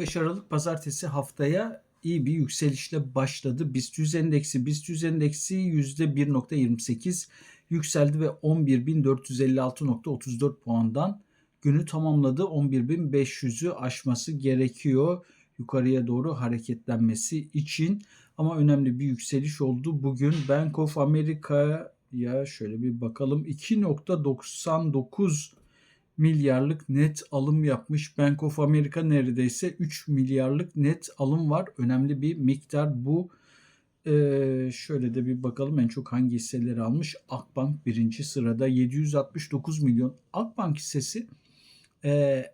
5 Aralık pazartesi haftaya iyi bir yükselişle başladı. BIST 100 endeksi BIST 100 endeksi %1.28 yükseldi ve 11.456.34 puandan günü tamamladı. 11.500'ü aşması gerekiyor yukarıya doğru hareketlenmesi için. Ama önemli bir yükseliş oldu. Bugün Bank of America'ya şöyle bir bakalım. 2.99 milyarlık net alım yapmış. Bank of America neredeyse 3 milyarlık net alım var. Önemli bir miktar bu. Ee, şöyle de bir bakalım en çok hangi hisseleri almış. Akbank birinci sırada 769 milyon. Akbank hissesi e,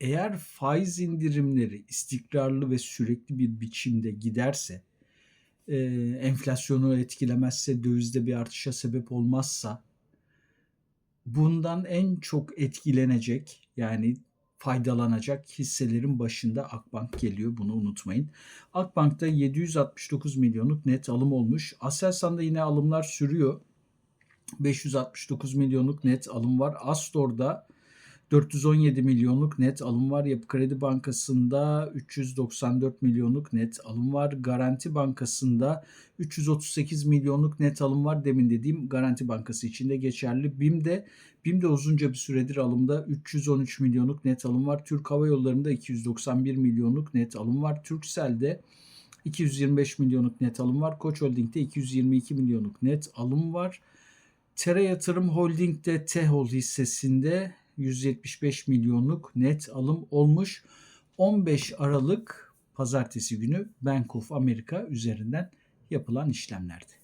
eğer faiz indirimleri istikrarlı ve sürekli bir biçimde giderse, e, enflasyonu etkilemezse, dövizde bir artışa sebep olmazsa bundan en çok etkilenecek yani faydalanacak hisselerin başında Akbank geliyor. Bunu unutmayın. Akbank'ta 769 milyonluk net alım olmuş. Aselsan'da yine alımlar sürüyor. 569 milyonluk net alım var. Astor'da 417 milyonluk net alım var. Yapı Kredi Bankası'nda 394 milyonluk net alım var. Garanti Bankası'nda 338 milyonluk net alım var. Demin dediğim Garanti Bankası için de geçerli. BİM'de BİM'de uzunca bir süredir alımda 313 milyonluk net alım var. Türk Hava Yolları'nda 291 milyonluk net alım var. Turkcell'de 225 milyonluk net alım var. Koç Holding'de 222 milyonluk net alım var. Tera Yatırım Holding'de Tehol hissesinde 175 milyonluk net alım olmuş. 15 Aralık pazartesi günü Bank of America üzerinden yapılan işlemlerdi.